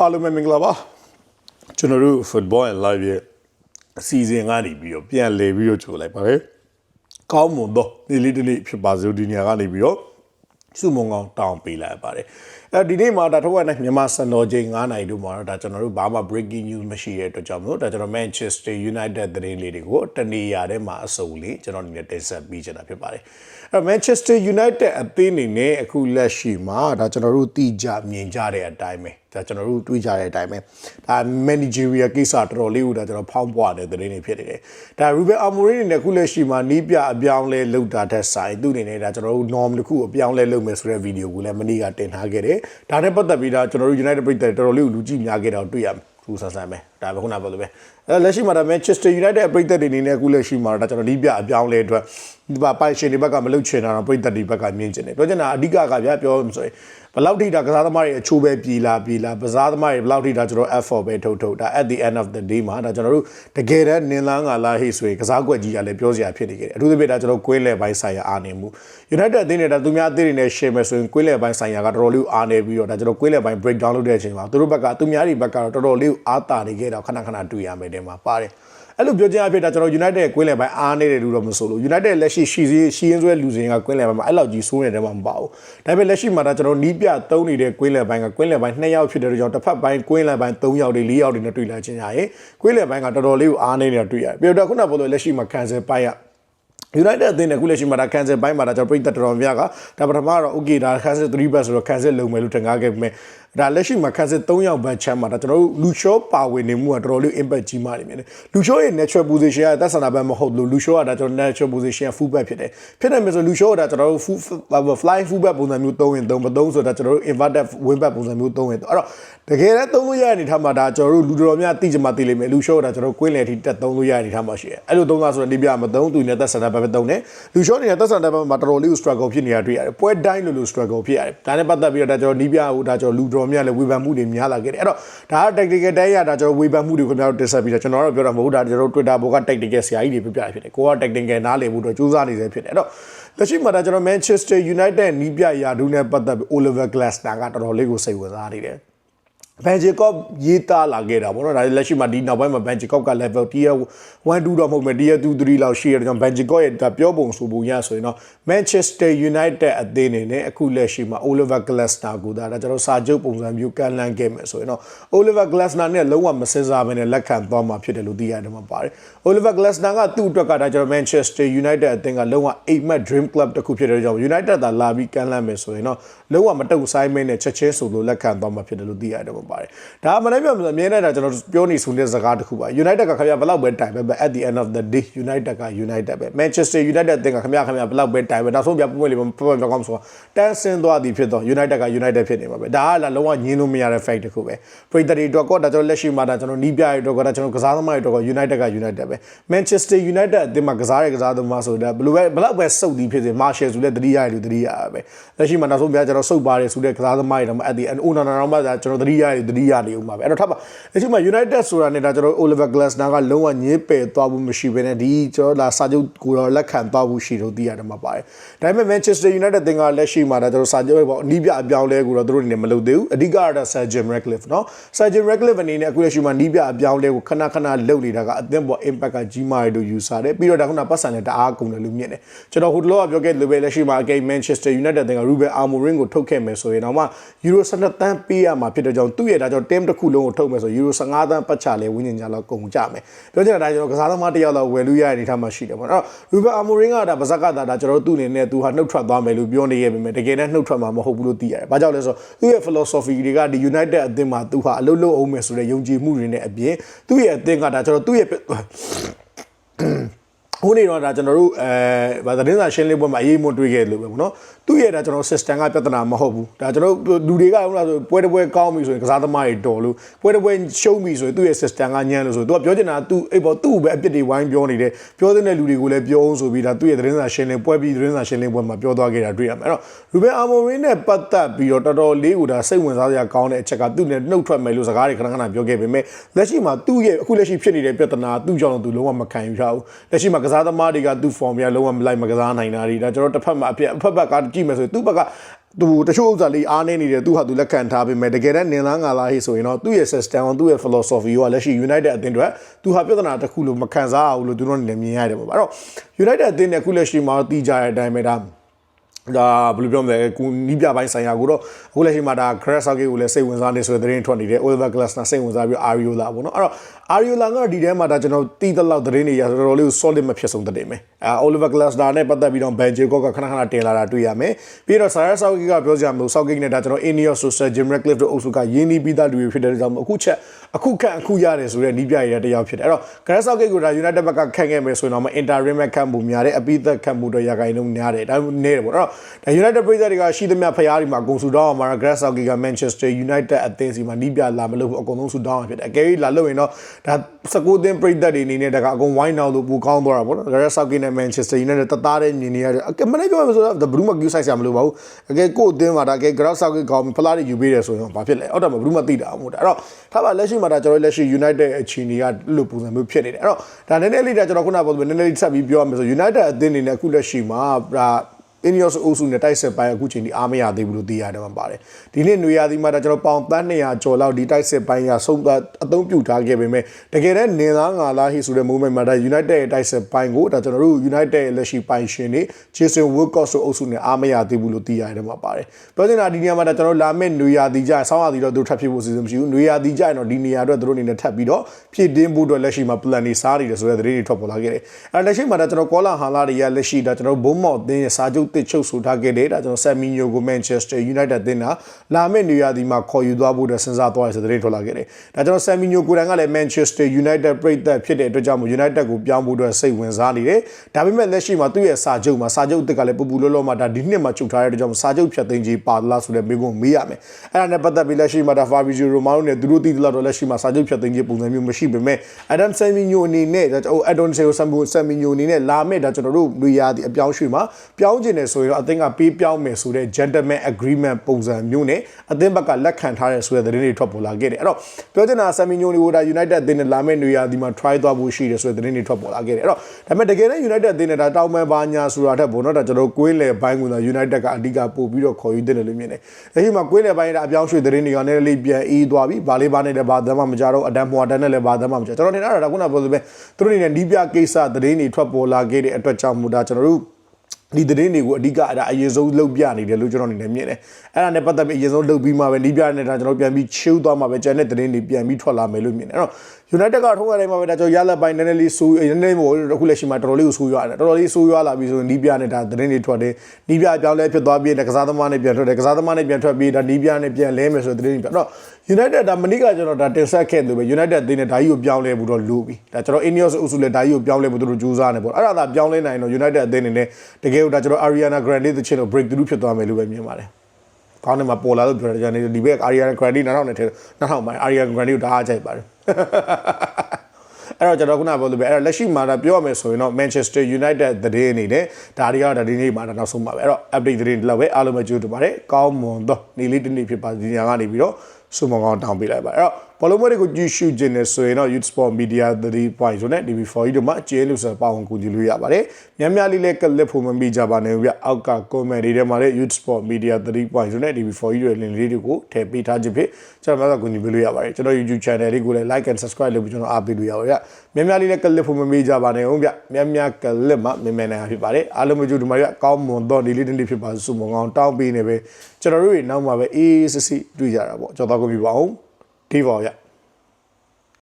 အားလုံးပဲမင်္ဂလာပါကျွန်တော်တို့ football and live ရဲ့အစီအစဉ်ကနေပြီးတော့ပြန်လည်ပြီးတော့ကြိုလိုက်ပါမယ်ကောင်းမွန်တော့ဒီလေးတလေးဖြစ်ပါစို့ဒီနေရာကနေပြီးတော့စုမုံကောင်းတောင်းပေးလိုက်ပါတယ်အဲဒီနေ့မှာဒါထုတ်ရတဲ့မြန်မာစံတော်ချိန်9နိုင်တို့မှာတော့ဒါကျွန်တော်တို့ဘာမှ breaking news မရှိတဲ့အတွက်ကြောင့်မလို့ဒါကျွန်တော် Manchester United သတင်းလေးတွေကိုတနေရာထဲမှာအစုံလေးကျွန်တော်အနေနဲ့တင်ဆက်ပေးချင်တာဖြစ်ပါတယ်အဲ Manchester United အသင်းအနေနဲ့အခုလက်ရှိမှာဒါကျွန်တော်တို့တိကျမြင်ကြတဲ့အတိုင်းပဲဒါကျွန်တော်တို့တွေးကြတဲ့အတိုင်းပဲဒါ managerial ကိစ္စတော်တော်လေးကိုဒါကျွန်တော်ဖောင်းပွားတဲ့သတင်းတွေဖြစ်နေတယ်ဒါ Ruben Amorim အနေနဲ့အခုလက်ရှိမှာနီးပြအပြောင်းလဲလုပ်တာတဲ့ဆိုင်သူ့အနေနဲ့ဒါကျွန်တော်တို့ norm တစ်ခုအပြောင်းလဲလုပ်မယ်ဆိုတဲ့ဗီဒီယိုကိုလည်းမနေ့ကတင်ထားခဲ့တယ်ဒါနဲ့ပတ်သက်ပြီးဒါကျွန်တော်တို့ United ပြည်သက်တော်တော်လေးကိုလူကြည့်များခဲ့တာကိုတွေ့ရမယ်သူဆန်းဆန်းပဲဒါပဲခုနကပြောလို့ပဲအဲလက်ရှိမှာဒါ Manchester United ပြည်သက်တွေအနေနဲ့အခုလက်ရှိမှာဒါကျွန်တော်နီးပြအပြောင်းလဲအတွက်ဒီပါပိုင်ရှင်တွေဘက်ကမလုပ်ချင်တာတော့ပြည်သက်တွေဘက်ကမြင်ချင်တယ်ပြောချင်တာအဓိကကဗျာပြောမှဆိုရင်ဘယ်လောက်ထိဒါကစားသမားတွေအချိုးပဲပြည်လာပြည်လာကစားသမားတွေဘယ်လောက်ထိဒါကျွန်တော် F4 ပဲထုတ်ထုတ်ဒါ at the end of the day မှာဒါကျွန်တော်တို့တကယ်တမ်းနင်လန်းကလာဟိဆိုရင်ကစားကွက်ကြီးကလည်းပြောစရာဖြစ်နေခဲ့တယ်အထူးသဖြင့်ဒါကျွန်တော်ကွင်းလယ်ပိုင်းဆိုင်ရာအားနေမှု United အသင်းနဲ့ဒါသူများအသင်းတွေနဲ့ရှယ်မယ်ဆိုရင်ကွင်းလယ်ပိုင်းဆိုင်ရာကတော်တော်လေးအားနေပြီးတော့ဒါကျွန်တော်ကွင်းလယ်ပိုင်း break down လုပ်တဲ့အချိန်မှာသူတို့ဘက်ကသူများတွေဘက်ကတော့တော်တော်လေးအားတာနေခဲ့တော့ခဏခဏတွေ့ရမယ်တဲ့မှာပါတယ်အဲ့လိုပြောချင်အဖြစ်ဒါကျွန်တော် United ရဲ့ကွင်းလယ်ပိုင်းအားနေတယ်လို့တော့မဆိုလို့ United လက်ရှိရှီစီရှီရင်ဆွဲလူစင်ကကွင်းလယ်ပိုင်းမှာအဲ့လောက်ကြီးဆိုးနေတဲ့မှာမပါဘူးဒါပေမဲ့လက်ရှိမှာဒါကျွန်တော်နီးပြသုံးနေတဲ့ကွင်းလယ်ပိုင်းကကွင်းလယ်ပိုင်း2ယောက်ဖြစ်တဲ့ကြောင့်တစ်ဖက်ပိုင်းကွင်းလယ်ပိုင်း3ယောက်တွေ4ယောက်တွေနဲ့တွေ့လာချင်းရရင်ကွင်းလယ်ပိုင်းကတော်တော်လေးကိုအားနေနေတာတွေ့ရတယ်ပြီးတော့ခုနကပြောလို့လက်ရှိမှာ cancel ပိုင်းက United အသင်းနဲ့ခုလက်ရှိမှာဒါ cancel ဘိုင်းမှာဒါကျွန်တော်ပြည်သက်တော်များကဒါပထမတော့ okay ဒါ cancel 3 back ဆိုတော့ cancel လုပ်မယ်လို့ထင်ကားခဲ့ပေမဲ့ ဒါလက်ရှိမှာ cancel 3ယောက်ဘက်ချမ်းမှာဒါကျွန်တော်တို့လူရှောပါဝင်နေမှုကတော်တော်လေး impact ကြီးမားနေမြင်တယ်လူရှောရဲ့ natural position ကသက်ဆန္ဒဘက်မဟုတ်လို့လူရှောကဒါကျွန်တော် natural position က full back ဖြစ်တယ်ဖြစ်တယ်မယ်ဆိုလူရှောကဒါကျွန်တော်တို့ full fly full back ပုံစံမျိုးသုံးရင်သုံးမသုံးဆိုတော့ကျွန်တော်တို့ inverted wing back ပုံစံမျိုးသုံးရင်အဲ့တော့တကယ်လည်းသုံးလို့ရတဲ့အနေထားမှာဒါကျွန်တော်တို့လူတော်များသိကြမှာသိလိမ့်မယ်လူရှောကဒါကျွန်တော်ကွင်းလေထိတက်သုံးလို့ရတဲ့အနေထားမှာရှိတယ်အဲ့လိုသုံးတာဆိုတော့ဒီပြမသုံးသူနဲ့သက်ဆန္ဒဘက်ပဲသုံးတယ်လူရှောနေတဲ့သက်ဆန္ဒဘက်မှာတော်တော်လေးကို struggle ဖြစ်နေတာတွေ့ရတယ်ပွဲတိုင်းလိုလို struggle ဖြစ်ရတယ်ဒါနဲ့ပတ်သက်ပြီးတော့ဒါကျွန်တော်နီးပြဟိုဒါကျွန်တော်လူတော်များလည်းဝေဖန်မှုတွေများလာခဲ့တယ်အဲ့တော့ဒါက tactical တိုင်းရဒါကျွန်တော်ဝေဖန်မှုတွေခင်ဗျားတို့တင်ဆက်ပြီးတော့ကျွန်တော်တို့ပြောတာမဟုတ်ဒါကျွန်တော်တို့ Twitter ဘောက tactical ဆရာကြီးတွေပြပြဖြစ်တယ်ကိုက tactical နားလည်မှုတော့စူးစမ်းနေစေဖြစ်တယ်အဲ့တော့လက်ရှိမှာဒါကျွန်တော် Manchester United နီးပြရာဒူးနဲ့ပတ်သက်ပြီး Oliver Glasner ကတော်တော်လေးကိုစိတ်ဝင်စားနေတယ် ဘန်ဂျီကော့ရေးသားလာခဲ့တာပေါ့နော်ဒါလက်ရှိမှာဒီနောက်ပိုင်းမှာဘန်ဂျီကော့က level tier 1 2တော့မဟုတ်မယ် tier 2 3လောက်ရှိရတဲ့ကြောင့်ဘန်ဂျီကော့ရဲ့ဒါပြောပုံဆိုပုံရဆိုရင်တော့ Manchester United အသင်းနေနဲ့အခုလက်ရှိမှာ Oliver Glasner ကိုဒါကျွန်တော်စာချုပ်ပုံစံမျိုးကန်လန်းခဲ့မယ်ဆိုရင်တော့ Oliver Glasner နဲ့လုံးဝမစင်စားဘဲနဲ့လက်ခံသွားမှာဖြစ်တယ်လို့သိရတယ်မှာပါတယ် Oliver Glasner ကသူ့အတွက်ကဒါကျွန်တော် Manchester United အသင်းကလုံးဝအိမ်မက် dream club တစ်ခုဖြစ်တဲ့ကြောင့် United သာလာပြီးကန်လန်းမယ်ဆိုရင်တော့လုံးဝမတုတ်ဆိုင်မင်းနဲ့ချက်ချင်းဆိုလို့လက်ခံသွားမှာဖြစ်တယ်လို့သိရတယ်မှာပါတယ်ဒါမှလည်းပြောအမြဲတမ်းကျွန်တော်ပြောနေဆိုတဲ့စကားတစ်ခုပါ United ကခင်ဗျာဘယ်လောက်ပဲတိုင်ပဲ at the end of the day United က United ပဲ Manchester United အသင်းကခင်ဗျာခင်ဗျာဘယ်လောက်ပဲတိုင်ပဲနောက်ဆုံးပြပွင့်လေးပွင့်ပွင့်ကောင်းဆိုတန်းဆင်းသွားသည်ဖြစ်တော့ United က United ဖြစ်နေမှာပဲဒါကလည်းလုံးဝညင်းလို့မရတဲ့ fact တစ်ခုပဲပရိသတ်တွေတော့ကောဒါကျွန်တော်လက်ရှိမှာဒါကျွန်တော်နီးပြရတော့ကောဒါကျွန်တော်ကစားသမားတွေတော့ကော United က United ပဲ Manchester United အသင်းမှာကစားတဲ့ကစားသမားဆိုတာဘယ်လိုပဲဘယ်လောက်ပဲစုပ်သည်ဖြစ်စေ Martial ဆိုလည်းတတိယရလို့တတိယရပဲလက်ရှိမှာနောက်ဆုံးပြကျွန်တော်စုပ်ပါတယ်ဆိုတဲ့ကစားသမားတွေတော့ at the end အိုနာနာတော့မှကျွန်တော်တတိယရတတိယနေဦးမှာပဲအဲ့တော့ထပ်ပါလက်ရှိမှာ United ဆိုတာနဲ့ဒါကျွန်တော် Oliver Glasner ကလုံးဝညင်းပယ်သွားဖို့မရှိဘဲနဲ့ဒီကျွန်တော်လာစာချုပ်ကိုတော့လက်ခံသွားဖို့ရှိလို့သိရတယ်မှာပါတယ်ဒါပေမဲ့ Manchester United တင်ကလက်ရှိမှာဒါကျွန်တော်စာချုပ်ပေါ့အနီးပြအပြောင်းလဲကိုတော့သူတို့အနေနဲ့မလုပ်သေးဘူးအဓိကတော့ Sir Jim Ratcliffe เนาะ Sir Jim Ratcliffe အနေနဲ့အခုလက်ရှိမှာနီးပြအပြောင်းလဲကိုခဏခဏလုပ်နေတာကအသင်းပေါ် impact ကကြီးမားတယ်လို့ယူဆတယ်ပြီးတော့ဒါခုနပတ်စံနဲ့တအားကုန်တယ်လို့မြင်တယ်ကျွန်တော်ဟိုတလောကပြောခဲ့လို့ပဲလက်ရှိမှာအကိ Manchester United တင်က Ruben Amorim ကိုထုတ်ခဲ့မယ်ဆိုရင်တော့မှ Euro 12တန်းပေးရမှာဖြစ်တဲ့ကြောင့်သူ့ ရဲ့ဒါကြောင့် team တစ်ခုလုံးကိုထုတ်မယ်ဆို Euro 15တန်းပတ်ချလဲဝင်းကျင်ကြလောက်ကုန်ကြမယ်ပြောချင်တာဒါကျွန်တော်ကစားသမားတစ်ယောက်လောက်ဝယ်လို့ရတဲ့အနေထားမှာရှိတယ်ပေါ့နော် Ruben Amorim ကဒါပါဇက်ကဒါဒါကျွန်တော်တို့သူ့အနေနဲ့သူဟာနှုတ်ထွက်သွားမယ်လို့ပြောနေရပေမဲ့တကယ်နဲ့နှုတ်ထွက်မှာမဟုတ်ဘူးလို့သိရတယ်။ဘာကြောင့်လဲဆိုတော့သူ့ရဲ့ philosophy တွေကဒီ United အသင်းမှာသူဟာအလုပ်လုပ်အောင်မယ်ဆိုတဲ့ယုံကြည်မှုတွေနဲ့အပြင်သူ့ရဲ့အသင်းကဒါကျွန်တော်သူ့ရဲ့ ဟိုနေတော့ဒါကျွန်တော်တို့အဲဗာသတင်းစာရှင်းလင်းပွဲမှာအရေးမွတွေ့ခဲ့လို့ပဲပေါ့နော်သူ့ရဲ့ဒါကျွန်တော် system ကပြဿနာမဟုတ်ဘူးဒါကျွန်တော်လူတွေကဟုတ်လားဆိုပွဲတစ်ပွဲကောင်းပြီဆိုရင်ကစားသမားတွေတော်လို့ပွဲတစ်ပွဲရှုံးပြီဆိုရင်သူ့ရဲ့ system ကညံ့လို့ဆိုသူကပြောချင်တာသူအဲ့ပေါ်သူ့ပဲအပြစ်တွေဝိုင်းပြောနေတယ်ပြောတဲ့လူတွေကိုလည်းပြောအောင်ဆိုပြီးဒါသူ့ရဲ့သတင်းစာရှင်းလင်းပွဲပြီးသတင်းစာရှင်းလင်းပွဲမှာပြောသွားခဲ့တာတွေ့ရမယ်အဲ့တော့ Ruben Amorim နဲ့ပတ်သက်ပြီးတော့တော်တော်လေးကိုဒါစိတ်ဝင်စားစရာကောင်းတဲ့အချက်ကသူ့နဲ့နှုတ်ထွက်မယ်လို့စကားတွေခဏခဏပြောခဲ့ပေမဲ့လက်ရှိမှာသူ့ရဲ့အခုလက်ရှိဖြစ်နေတဲ့ပြဿနာသူ့ကြောင့်သူလုံးဝမခံယူရဘူးလက်ရှိမှာကစားသမားတွေကသူ့ form ရလုံးဝမလိုက်မကစားနိုင်တာတွေဒါကျွန်တော်တစ်ဖက်မှာအပြက်အဖက်ဘက်ကကြည့်မယ်ဆိုရင်သူ့ဘက်ကသူတချို့ဥစ္စာလေးအားနေနေတယ်သူဟာသူလက်ခံထားပေမဲ့တကယ်တမ်းနင်လားငါလားဟေ့ဆိုရင်တော့သူ့ရဲ့ system သူ့ရဲ့ philosophy ကလက်ရှိ United အသင်းတွေသူဟာပြဿနာတစ်ခုလို့မခံစားရဘူးလို့သူတို့အနေနဲ့မြင်ရတယ်ပေါ့အဲ့တော့ United အသင်းနဲ့အခုလက်ရှိမှာတီးကြတဲ့အတိုင်းပဲဒါ ဒါဘယ်လိုပြောမလဲကိုနီးပြပိုင်းဆိုင်ရာကိုတော့အခုလက်ရှိမှာဒါ Grass Hockey ကိုလည်းစိတ်ဝင်စားနေဆိုတဲ့သတင်းထွက်နေတယ် Oliver Glasner စိတ်ဝင်စားပြီး Ariola ပေါ့နော်အဲ့တော့ Ariola ကဒီထဲမှာဒါကျွန်တော်တီးတဲ့လောက်သတင်းတွေရတော်တော်လေးကို solid မဖြစ်ဆုံးသတင်းပဲအဲ Oliver Glasner နဲ့ပတ်သက်ပြီးတော့ Ben Jacob ကခဏခဏတင်လာတာတွေ့ရမယ်ပြီးတော့ Sarah Southgate ကပြောကြမလို့ Southgate နဲ့ဒါကျွန်တော် Ineos Social Jim Ratcliffe တို့အုပ်စုကရင်းနှီးပြီးသားလူတွေဖြစ်တဲ့ကြောင့်အခုချက် အခုခန့်အခုရတယ်ဆိုတဲ့နီးပြရတဲ့တယောက်ဖြစ်တယ်အဲ့တော့ Grass Southgate ကိုဒါ United ဘက်ကခန့်ခဲ့မယ်ဆိုရင်တော့ interim ခန့်မှုများတယ်အပိသက်ခန့်မှုတော့ရခိုင်လုံးများတယ်ဒါနေတယ်ပေါ့အဲ့တော့ဒါ United ပြည်သက်တွေကရှိသမျှဖျားဒီမှာအကုန်စုတောင်းအောင်မှာ Grass Southgate က Manchester United အသင်းစီမှာနီးပြလာမလို့အကုန်လုံးစုတောင်းအောင်ဖြစ်တယ်အကယ်၍လာလို့ရင်တော့ဒါ19သင်းပြည်သက်တွေအနေနဲ့ဒါကအကုန်ဝိုင်းအောင်လို့ပူကောင်းသွားတာပေါ့နော် Grass Southgate နဲ့ Manchester United တသားတဲ့မြင်နေရတယ်အကယ်မနေ့ပြောမှဆိုတော့ဘယ်သူမှ queue size ရမလို့ပါဘူးအကယ်ကို့အသင်းမှာဒါအကယ် Grass Southgate ကောင်းဖလားတွေယူပေးတယ်ဆိုရင်ဘာဖြစ်လဲအော်တော့ဘယ်သူမှသိတာမဟုတ်တာအဲ့တော့ထားပါလက်ရှိမှာဒါကျွန်တော်လက်ရှိ United အခြေအနေကလို့ပုံစံမျိုးဖြစ်နေတယ်အဲ့တော့ဒါနည်းနည်းလေးဒါကျွန်တော်ခုနကပြောသလိုနည်းနည်းလေးဆက်ပြီးပြောရမယ်ဆို United အသင်းအနေနဲ့အခုလက်ရှိမှာဒါ Ineos အုပ်စုနဲ့တိုက်ဆက်ပိုင်းအခုချိန်ဒီအားမရသေးဘူးလို့သိရတယ်မှာပါတယ်ဒီနေ့နွေရာသီမှာတော့ကျွန်တော်ပေါင်တန်း200ကျော်လောက်ဒီတိုက်ဆက်ပိုင်းကဆုံးသွားအသုံးပြုထားခဲ့ပေမဲ့တကယ်တမ်းနင်သားငါလားဟိဆိုတဲ့ moment မှာဒါ United ရဲ့တိုက်ဆက်ပိုင်းကိုဒါကျွန်တော်တို့ United ရဲ့လက်ရှိပိုင်ရှင်တွေ Jason Wilcox ဆိုအုပ်စုနဲ့အားမရသေးဘူးလို့သိရတယ်မှာပါတယ်ပြောချင်တာဒီနေရာမှာဒါကျွန်တော်လာမယ့်နွေရာသီကျဆောင်းရာသီတော့သူတို့ထပ်ဖြစ်ဖို့စီစဉ်မရှိဘူးနွေရာသီကျရင်တော့ဒီနေရာအတွက်သူတို့အနေနဲ့ထပ်ပြီးတော့ဖြည့်တင်းဖို့အတွက်လက်ရှိမှာ plan တွေစားနေတယ်ဆိုတဲ့သတင်းတွေထွက်ပေါ်လာခဲ့တယ်အဲလက်ရှိမှာဒါကျွန်တော်ကောလာဟာလာတွေကလက်ရှိဒါကျွန်တော်ဘုံမော့အသင်းရဲ့စာချုပ်တစ်ချုပ်ဆိုထားခဲ့တယ်ဒါကျွန်တော်ဆယ်မီညိုကို Manchester United တင်တာလာမယ့်နေရာဒီမှာခေါ်ယူသွားဖို့အတွက်စဉ်းစားသွားရဆိုတဲ့သတင်းထွက်လာခဲ့တယ်ဒါကျွန်တော်ဆယ်မီညိုကိုယ်တိုင်ကလည်း Manchester United ပြည်သက်ဖြစ်တဲ့အတွက်ကြောင့် United ကိုပြောင်းဖို့အတွက်စိတ်ဝင်စားနေတယ်ဒါပေမဲ့လက်ရှိမှာသူ့ရဲ့စာချုပ်မှာစာချုပ်အသစ်ကလည်းပူပူလောလောမှာဒါဒီနှစ်မှာချုပ်ထားတဲ့အတွက်ကြောင့်စာချုပ်ဖြတ်သိမ်းခြင်းပါလားဆိုတဲ့မေးခွန်းမေးရမယ်အဲ့ဒါနဲ့ပတ်သက်ပြီးလက်ရှိမှာဒါ Fabrizio Romano နဲ့သူတို့တည်တလောက်တော့လက်ရှိမှာစာချုပ်ဖြတ်သိမ်းခြင်းပုံစံမျိုးမရှိပေမဲ့ Adam Seminyo အနေနဲ့ဒါဟို Adon Seo Seminyo အနေနဲ့လာမယ့်ဒါကျွန်တော်တို့လူရသည်အပြောင်းရွှေ့မှာပြောင်းကျင်တယ်ဆိုရင်တော့အသင်းကပေးပြောင်းမယ်ဆိုတဲ့ gentleman agreement ပုံစံမျိုးနဲ့အသင်းဘက်ကလက်ခံထားတဲ့ဆိုတဲ့သတင်းတွေထွက်ပေါ်လာခဲ့တယ်အဲ့တော့ပြောချင်တာ Seminyo ကိုဒါ United အသင်းနဲ့လာမယ့်နေရာဒီမှာ try သွားဖို့ရှိတယ်ဆိုတဲ့သတင်းတွေထွက်ပေါ်လာခဲ့တယ်အဲ့တော့ဒါပေမဲ့တကယ်တမ်း United အသင်းနဲ့ဒါတောင်းပန်ပါညာဆိုတာထက်ပေါ့နော်ဒါကျွန်တော်ကွေးလေဘိုင်းက United ကအဓိကပို့ပြီးတော့ခေါ်ယူတဲ့လို့မြင်တယ်။ဒါရှိမှကွေးလေဘိုင်းဒါအပြောင်းရွှေ့သတင်းတွေကလည်းလေးပြန်အေးသွားပြီ။ဘာလေးဘာနဲ့လည်းဘာသမ်းမှမကြတော့အဒမ်မွာတန်နဲ့လည်းဘာသမ်းမှမကြ။ကျွန်တော်ထင်တာဒါခုနကပြောသလိုပဲသူတို့အနေနဲ့ဒီးပြကိစ္စသတင်းတွေထွက်ပေါ်လာခဲ့တဲ့အတွက်ကြောင့်မို့ဒါကျွန်တော်တို့ ဒီသတင်းတွေကိုအဓိကအဲ့ဒါအရင်ဆုံးလှုပ်ပြနေတယ်လို့ကျွန်တော်အနေနဲ့မြင်တယ်။အဲ့ဒါနဲ့ပတ်သက်ပြီးအရင်ဆုံးလှုပ်ပြီးမှပဲနီးပြနေတာကျွန်တော်ပြန်ပြီးချိုးသွားမှပဲကျန်တဲ့သတင်းတွေပြန်ပြီးထွက်လာမယ်လို့မြင်တယ်။အဲ့တော့ United ကထုံးရတိုင်းမှာပဲဒါကျွန်တော်ရလက်ပိုင်းနည်းနည်းလေးဆိုးနည်းနည်းမို့အခုလက်ရှိမှာတော်တော်လေးကိုဆိုးရွားတယ်။တော်တော်လေးဆိုးရွားလာပြီဆိုရင်နီးပြနဲ့ဒါသတင်းတွေထွက်တယ်။နီးပြအပြောင်းလဲဖြစ်သွားပြီးတဲ့ကစားသမားနဲ့ပြန်ထွက်တယ်။ကစားသမားနဲ့ပြန်ထွက်ပြီးဒါနီးပြနဲ့ပြန်လဲမယ်ဆိုတဲ့သတင်းတွေပြန်တော့ United ဒါမနီးကကျွန်တော်ဒါတင်ဆက်ခဲ့တယ်ပဲ United အသင်းနဲ့ဒါကြီးကိုပြောင်းလဲဖို့တော့လိုပြီ။ဒါကျွန်တော် Ineos အုပ်စုလည်းဒါကြီးကိုပြောင်းလဲဖို့သူတို့ကြိုးစားနေပေါ့။အဲ့ဒါသာပြောင်းလဲနိုင်တော့ United အသင်းအနေနဲ့တကယ်လို့ဒါကျွန်တော် Ariana Grande တချင်လို့ breakthrough ဖြစ်သွားမယ်လို့ပဲမြင်ပါတယ်။ ကောင်းတယ်မှာပေါ်လာလို့ပြောတယ်ကျွန်တော်ဒီဘက် Ariana Grande နောက်နဲ့ထဲနောက်မှာ Ariana Grande ကိုဒါအားကြိုက်ပါတယ်။အဲ့တော့ကျွန်တော်ခုနပြောလို့ပဲအဲ့တော့လက်ရှိမှာဒါပြောရမယ်ဆိုရင်တော့ Manchester United သတင်းအနေနဲ့ဒါတွေကတော့ဒီနေ့မှာဒါနောက်ဆုံးပါပဲအဲ့တော့ update သတင်းတွေလောက်ပဲအားလုံးပဲကြိုးတူပါတယ်ကောင်းမွန်သောနေ့လေးတစ်နေ့ဖြစ်ပါဒီညကနေပြီးတော့စုမကောင်းတောင်းပေးလိုက်ပါအဲ့တော့ဘောလုံးပွဲတွေကိုကြည့်ရှုခြင်းနဲ့ဆိုရင်တော့ Youth Sport Media 3.0နဲ့ DB4 တို့မှာအကျဉ်းလို့ဆိုပါဝင်ကူညီလို့ရပါတယ်။များများလေးလည်းကလစ်ဖို့မမိကြပါနဲ့ဗျ။အောက်က comment တွေထဲမှာလည်း Youth Sport Media 3.0နဲ့ DB4 တို့ရဲ့ link လေးတွေကိုထည့်ပေးထားခြင်းဖြင့်ကျွန်တော်များစွာကူညီပေးလို့ရပါတယ်။ကျွန်တော် YouTube channel လေးကိုလည်း like and subscribe လုပ်ပြီးကျွန်တော်အားပေးလို့ရပါဗျ။များများလေးလည်းကလစ်ဖို့မမိကြပါနဲ့ဟုတ်ဗျ။များများကလစ်မှမြန်မြန်နိုင်ဖြစ်ပါတယ်။အားလုံးမကြိုဒီမှာရကောင်းမွန်တော့ဒီလေးတစ်နေ့ဖြစ်ပါစုမကောင်းတောင်းပေးနေပဲကျွန်တော်တို့တွေနောက်မှာပဲအေးစစ်စစ်တွေ့ကြတာပေါ့။ကြောက်တော့ကိုပြပါအောင်။ဒီပါဗျ။